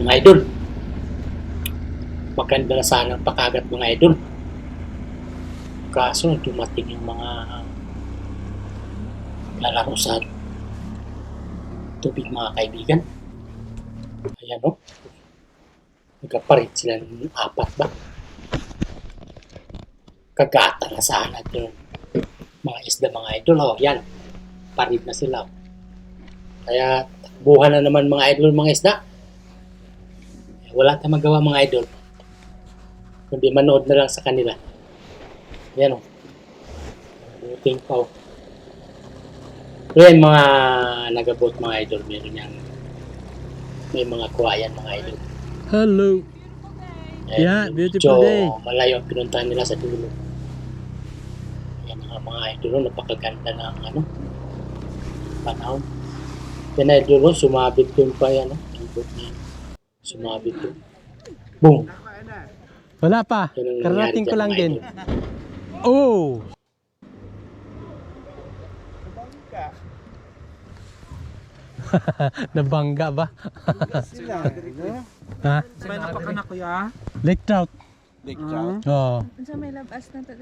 Mga idol. Maganda na sana ang pakagat mga idol. Kaso dumating yung mga lalaro sa tubig mga kaibigan. Ayan o. Nagkaparit sila ng apat ba? Kagata na sana yung mga isda mga idol. O, yan. Parit na sila. Kaya takbuhan na naman mga idol mga isda. Wala tayong magawa mga idol. Kundi manood na lang sa kanila. Yan o. Buting pa o. Yan mga nagabot mga idol. Meron yan. May mga kuwayan mga idol. Hello. Eh, Yeah, beautiful day. malayo ang pinuntahan nila sa dulo. Yan ang mga idol, napakaganda ng ano, panahon. Yan idol, sumabit dun pa yan. oh. Ikot niya. Sumabit dun. Boom! Wala pa. Karating ko lang din. Oh! Nabangga ba? Sila? Ha? May napakanak ko ya. Lake trout. Lake trout. Oo. Unsa may labas na to.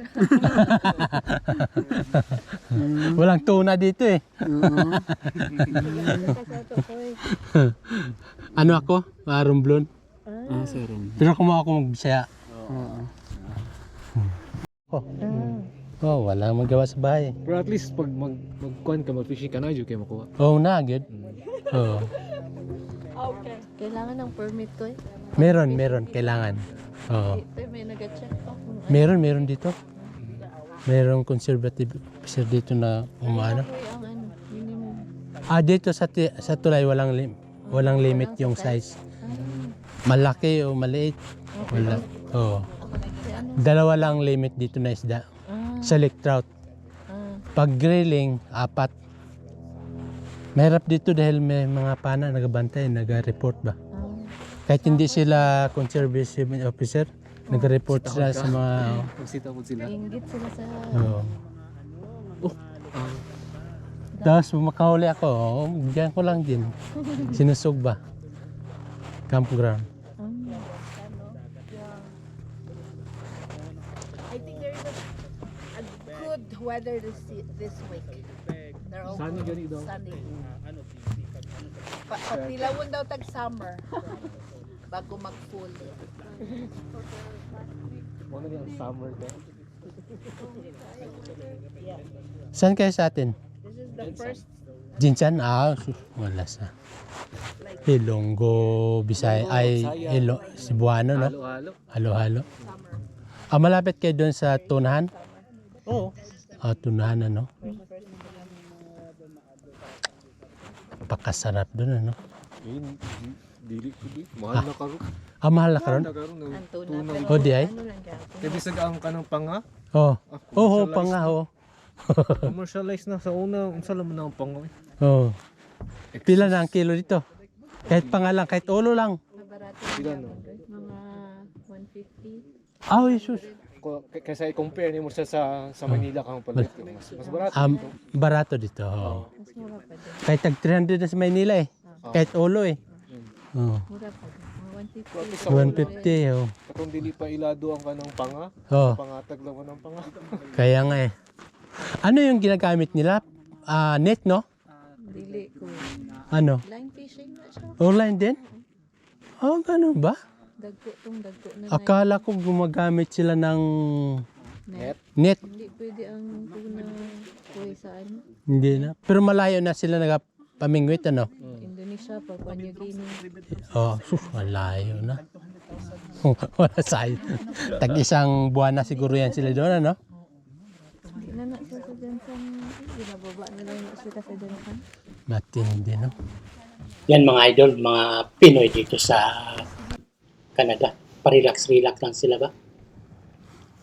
Walang tuna dito eh. Eh. Ano ako? Marumblon. Ah, serum. Pero kumuha ako magbisaya. Oo. Oh. oh, wala magawa sa bahay. Pero at least pag mag magkuan ka mag-fishing ka na, jud kayo makuha. Oo oh, na, good. Oo. Kailangan ng permit ko eh. Meron, meron. Kailangan. Oo. Ito may nag-check pa kung ano. Meron, meron dito. Merong conservative officer dito na umano. Ang ano, minimum. Ah, dito sa ti- sa tulay walang lim walang limit yung size. Malaki o maliit. Wala. Oo. Dalawa lang limit dito na isda. Ah, Sa lake trout. ah. Pag grilling, apat. Mahirap dito dahil may mga pana nagabantay, nag-report ba? ah. Kahit hindi sila conservation officer, nag-report sila sa mga... Magsita po sila. Inggit sila sa... Oo. Oh. Ah, Tapos makahuli ako, oh, diyan ko lang din. Sinusog ba? Campground. I think there is a, a good weather this this week. They're all Sunny good. gani daw. Sunny. Pa patilawon daw tag summer. Bago mag-full. Mo na yung summer ka. Saan kayo sa atin? The first Jinsan? Ah, wala sa. Ilonggo, Bisaya, ay, Ilo, Cebuano, no? Halo-halo. Halo-halo. Ah, malapit kayo doon sa Tunahan? Oo. Ah, Tunahan, ano? Pakasarap doon, ano? Dili ko di. Mahal na karo. Ah, mahal na karon? Oh, di ay? Ano. Kaya bisag ang kanang panga. Oh. Ah, Oh, oh, commercialized pa nga, oh. Commercialized na sa una. Unsa laman na ang panga. eh. Oh. Pila na ang kilo dito? Kahit pa nga lang, kahit ulo lang. Mabarato Pila lang no? gapon. Mga 150. Ah, oh, Jesus. Ko- k- Kaysa i-compare ni mo siya sa sa Manila kang palit. Mas, mas barato. Um, barato dito. Oh. Mas mura pa din. Kahit tag 300 na sa Maynila eh. Kahit ulo eh. Oh. Mura pa din. Mga At least 150. sa una, 150 oh. Katong dili pa ilado ang kanang panga. Oh, Pangatag lang mo ng panga. kaya nga eh. Ano yung ginagamit nila? Ah, net no? Dili ko. Ano? Line fishing na siya. Online din? Oh, ganun ba? Dagko tong dagko na Akala ko gumagamit sila ng net. net. Hindi pwede ang tuna kuy sa ano. Hindi na. Pero malayo na sila nagpamingwit ano? Indonesia, Papua New Guinea. Oh, malayo na. Wala sayang. Tag isang buwan na siguro yan sila doon ano? Hindi na na siya sa Jansan. Ginababa nila na sila sa Jansan. Matindi no? Yan mga idol, mga Pinoy dito sa Canada. Parelax-relax lang sila ba?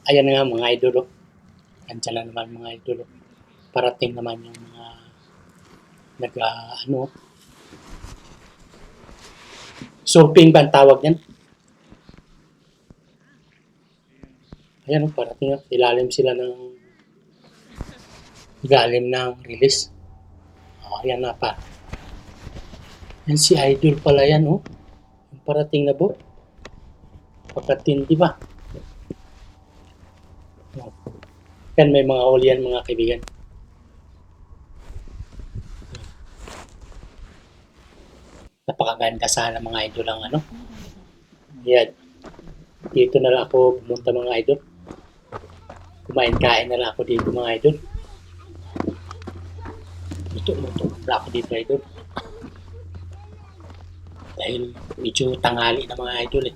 Ayan na nga mga idol. Oh. Nandiyan na naman mga idol. oh. Parating naman yung mga nag ah, ano surfing ba ang tawag yan? Ayan, oh, parating. oh. Ilalim sila ng ilalim ng release. Oh, ayan na pa. Yan si Idol pala yan, oh. Yung parating na bo. Pagkatindi ba? Oh. Yan, may mga ulian mga kaibigan. Napakaganda sana mga idol ang ano. Yan. Dito na lang ako pumunta mga idol. Kumain-kain na lang ako dito mga idol. Luto-luto na ako dito idol. Dahil medyo tanghali na mga idol eh.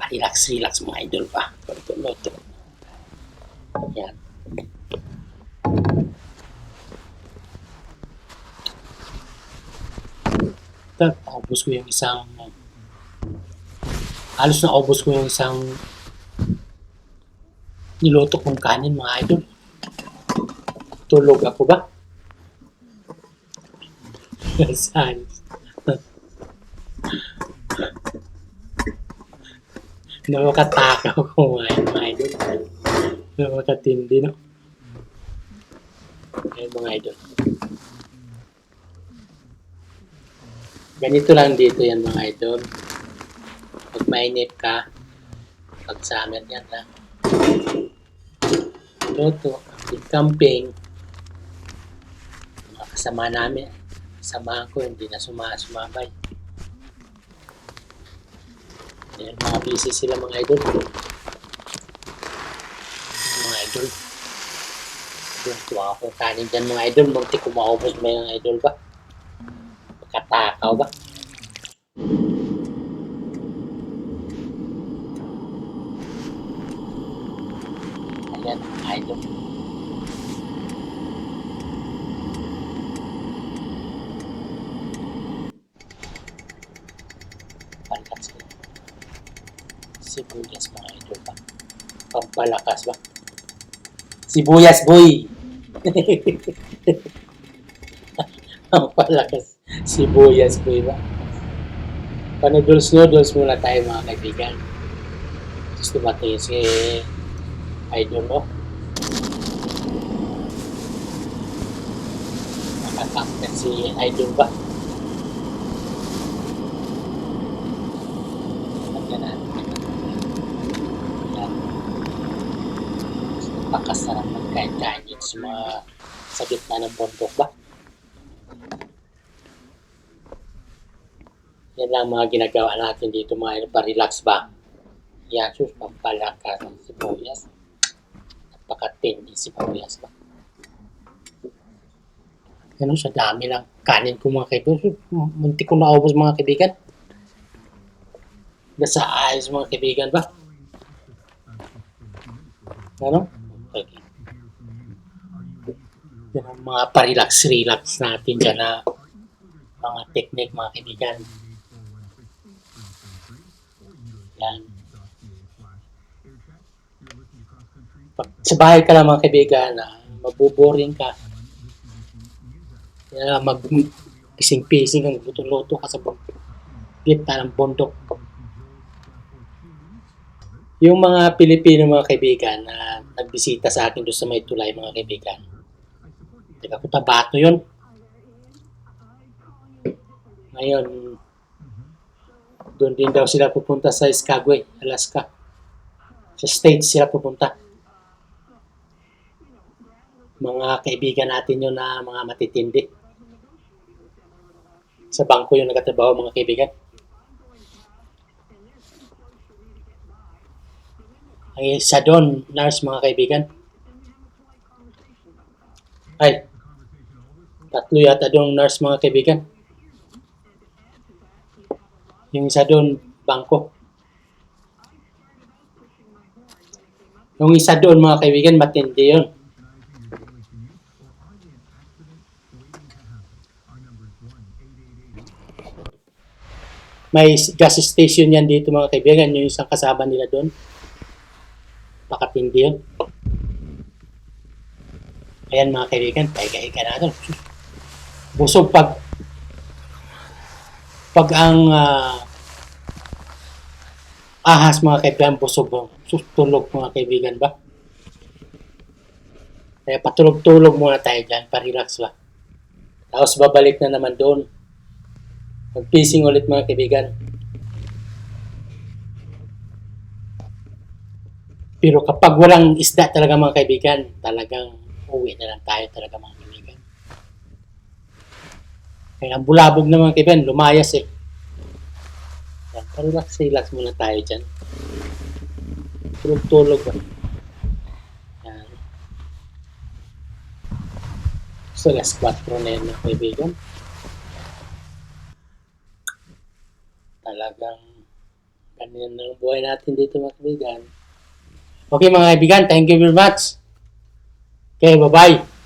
Pa-relax-relax mga idol pa. Luto-luto. Yan. Naubos ko yung isang halos naubos ko yung isang niluto kong kanin mga idol. Tulog ako ba? Saan? Nakakatakaw ko mga idol. Nakakatindi, no? Ayun mga idol. Ganito lang dito yan mga idol. Pag mainit ka, pag summer yan lang. Big camping. Mga kasama namin, kasama ko, hindi na suma sumabay. Yan, mga busy sila mga idol. Mga idol. Doon, tuwa akong kanin dyan mga idol. Munti ko maubos mo yung idol ba? Katakaw ba? Ayan, idol. Palakas ko. Sibuyas mga idol ba? Pampalakas ba? Sibuyas boy! Pampalakas. Sibuyas boy ba? Panoodles-noodles muna tayo mga kaibigan. Gusto dumating si Idol mo. Nakatangkat si Idol ba? Lagyan natin. Yan. Napakasarap magkain-kain dito sa gitna ng bundok ba? Yan lang mga ginagawa natin dito mga pa-relax ba? Yan, sus, pampalakas ng sibuyas. Napakatindi sibuyas ba? Ganun sa dami lang kanin ko mga kaibigan. Munti ko naubos mga kaibigan. Nasa ayos mga kaibigan ba? Ano? Yan ang mga pa-relax-relax natin dyan na mga technique mga kaibigan. Yan. Pag sa bahay ka lang mga kaibigan, na mabuboring ka. Kaya mag pising-pising ang luto-luto ka sa gitna ng bundok. Yung mga Pilipino mga kaibigan na nagbisita sa akin doon sa may tulay mga kaibigan. Taga Cotabato yun. Ngayon, doon din daw sila pupunta sa Skagway, Alaska. Sa States sila pupunta. Mga kaibigan natin yun na mga matitindi. Sa bangko yung nagtatrabaho mga kaibigan. Ang isa doon, nurse mga kaibigan. Ay, tatlo yata doon nurse mga kaibigan. Yung isa doon, bangko. Yung isa doon, mga kaibigan, matindi yun. May gas station yan dito, mga kaibigan. Yung isang kasama nila doon. Makatindi yun. Ayan, mga kaibigan, pahiga-higa natin. Busog pag pag ang ah, ahas mga kaibigan busog mo, tutulog mga kaibigan ba? Kaya patulog-tulog muna tayo dyan, pa-relax ba? Tapos babalik na naman doon. Mag-fishing ulit mga kaibigan. Pero kapag walang isda talaga mga kaibigan, talagang uwi na lang tayo talaga mga. Kaya bulabog na mga kaibigan, lumayas eh. Yan, relax, relax muna tayo dyan. Tulog-tulog ba? Yan. So, alas 4 na yan mga kaibigan. Talagang ganyan na ang buhay natin dito mga kaibigan. Okay mga kaibigan, thank you very much. Okay, bye-bye.